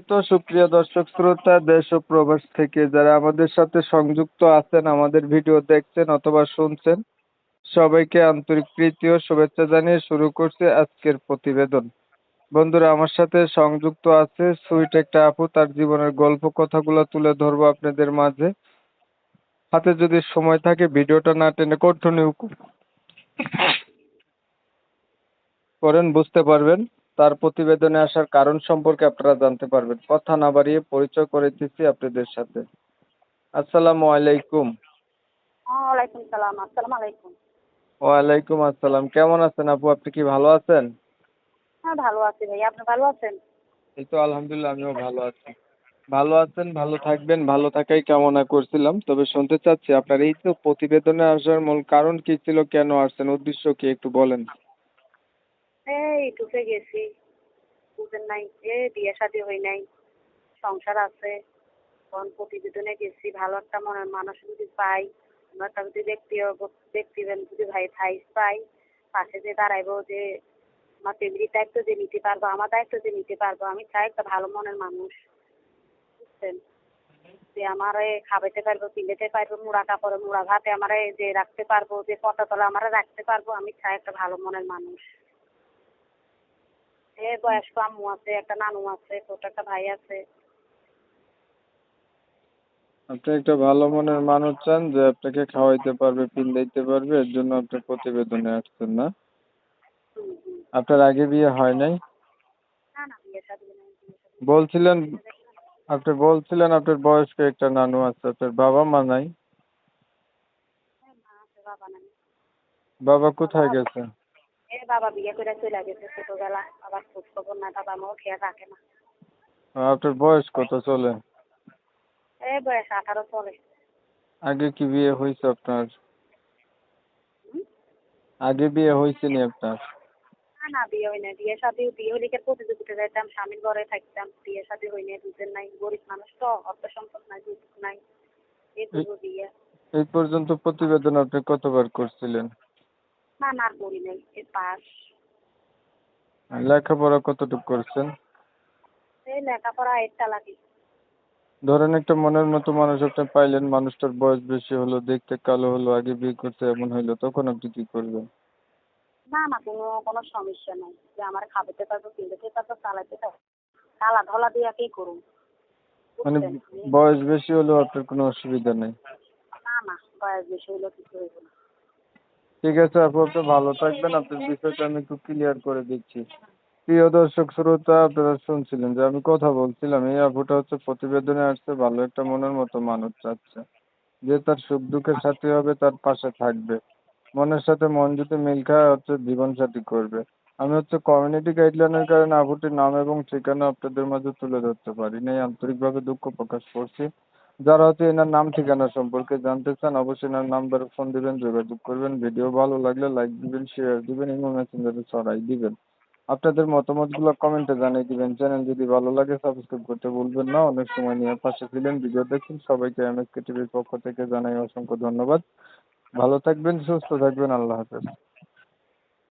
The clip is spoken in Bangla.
সম্মানিত সুপ্রিয় দর্শক শ্রোতা, দেশ ও প্রবাস থেকে যারা আমাদের সাথে সংযুক্ত আছেন, আমাদের ভিডিও দেখছেন অথবা শুনছেন, সবাইকে আন্তরিক প্রীতি ও শুভেচ্ছা জানিয়ে শুরু করছি আজকের প্রতিবেদন। বন্ধুরা, আমার সাথে সংযুক্ত আছে সুইট একটা আপু, তার জীবনের গল্প কথাগুলো তুলে ধরবো আপনাদের মাঝে। হাতে যদি সময় থাকে, ভিডিওটা না টেনে কন্টিনিউ করেন, বুঝতে পারবেন। তার প্রতিবেদনে আসার কারণ সম্পর্কে আপনারা জানতে পারবেন। কথা না বাড়িয়ে পরিচয় করে দিচ্ছি আপনাদের সাথে। আসসালামু আলাইকুম। ওয়ালাইকুম সালাম আসসালামু আলাইকুম। ওয়ালাইকুম আসসালাম। কেমন আছেন আপু? আপনি কি ভালো আছেন? হ্যাঁ ভালো আছি ভাই আপনি ভালো আছেন? এই তো আলহামদুলিল্লাহ আমিও ভালো আছি। ভালো আছেন ভালো থাকবেন ভালো থাকাই কামনা করছিলাম। তবে শুনতে চাচ্ছি আপনার এই তো প্রতিবেদনে আসার মূল কারণ কি ছিল কেন আসছেন উদ্দেশ্য কি একটু বলেন। এই ঢুকে গেছি। বুঝেন নাই, এ, বিয়ে শাদী হয় নাই, সংসার আছে। তখন প্রতিবেদনে গেছি, ভালো একটা মনের মানুষ যদি পাই আমার একটা যদি ব্যক্তি ব্যক্তি যদি ভাই ভাই পাই, পাশে যে দাঁড়াইবো যে আমার ফ্যামিলির দায়িত্ব যে নিতে পারব, আমার দায়িত্ব যে নিতে পারব, আমি চাই একটা ভালো মনের মানুষ। বুঝছেন? যে আমারে খাওয়াইতে পারব পিন্ধাতে পারব, মুড়া কাপড়ে, মুড়া ভাতে আমারে যে রাখতে পারব, যে পটা তলে আমারে রাখতে পারব, আমি চাই একটা ভালো মনের মানুষ। এ বয়স্ক আম্মু আছে একটা নানু আছে ছোট একটা ভাই আছে। আপনি একটা ভালো মনের মানুষ চান যে আপনাকে খাওয়াইতে পারবে পিন্দাইতে পারবে এর জন্য আপনি প্রতিবেদনে আসছেন না? আপনার আগে বিয়ে হয় নাই? বলছিলেন আপনি বলছিলেন আপনার বয়স্ক একটা নানু আছে আপনার বাবা মা নাই? হ্যাঁ, আছে নাই। বাবা কোথায় গেছে? এ বাবা বিয়ে করে চলে গেছে ছোটবেলা। আবার খোঁজ খবর না বাবা মাও খেয়াল রাখে না। আপনার বয়স কত চলে? এ বয়স আঠারো চলে। আগে কি বিয়ে হয়েছে আপনার? আগে বিয়ে হয়েছে নি আপনার? না না বিয়ে হয় না বিয়ে শাদী বিয়ে হলে প্রতিযোগিতা যাইতাম স্বামীর ঘরে থাকতাম। বিয়ে শাদী হয় না বুঝেন নাই। গরিব মানুষ তো অর্থ সম্পদ নাই দুধ নাই। এই বিয়ে। এই পর্যন্ত প্রতিবেদন আপনি কতবার করছিলেন? আর করি নাই এই পাস। লেখাপড়া কতটুকু করছেন? এই লেখাপড়া একটা লাগে। ধরেন একটা মনের মতো মানুষ আপনি পাইলেন মানুষটার বয়স বেশি হলো দেখতে কালো হলো আগে বিয়ে করতে এমন হইল তখন আপনি কি করবেন? না না কোনো কোনো সমস্যা নাই। যে আমার খাবাইতে পারব কিনতে পারব চালাইতে পারব। কালা ধলা দিয়ে কি করুন মানে বয়স বেশি হলেও আপনার কোনো অসুবিধা নেই? না না বয়স বেশি হলে কিছু হইব না। ঠিক আছে আপু আপনি ভালো থাকবেন। আপনার বিষয়টা আমি একটু ক্লিয়ার করে দিচ্ছি। প্রিয় দর্শক, শ্রোতা, আপনারা শুনছিলেন যে আমি কথা বলছিলাম, এই আপুটা হচ্ছে প্রতিবেদনে আসছে, ভালো একটা মনের মতো মানুষ চাচ্ছে। যে তার সুখ দুঃখের সাথী হবে, তার পাশে থাকবে। মনের সাথে মন যদি মিল খায়, হচ্ছে জীবন সাথী করবে। আমি হচ্ছে কমিউনিটি গাইডলাইনের কারণে আপুটির নাম এবং ঠিকানা আপনাদের মাঝে তুলে ধরতে পারি। নাই আন্তরিকভাবে দুঃখ প্রকাশ করছি। যারা হচ্ছে এনার নাম ঠিকানা সম্পর্কে জানতে চান, অবশ্যই এনার নাম্বারে ফোন দিবেন, যোগাযোগ করবেন। ভিডিও ভালো লাগলে লাইক দিবেন শেয়ার দিবেন ইমো মেসেঞ্জারে ছড়াই দিবেন। আপনাদের মতামতগুলো কমেন্টে জানিয়ে দিবেন। চ্যানেল যদি ভালো লাগে সাবস্ক্রাইব করতে ভুলবেন না। অনেক সময় নিয়ে পাশে ছিলেন ভিডিও দেখুন সবাইকে এমএসকে টিভির পক্ষ থেকে জানাই অসংখ্য ধন্যবাদ। ভালো থাকবেন, সুস্থ থাকবেন। আল্লাহ হাফেজ।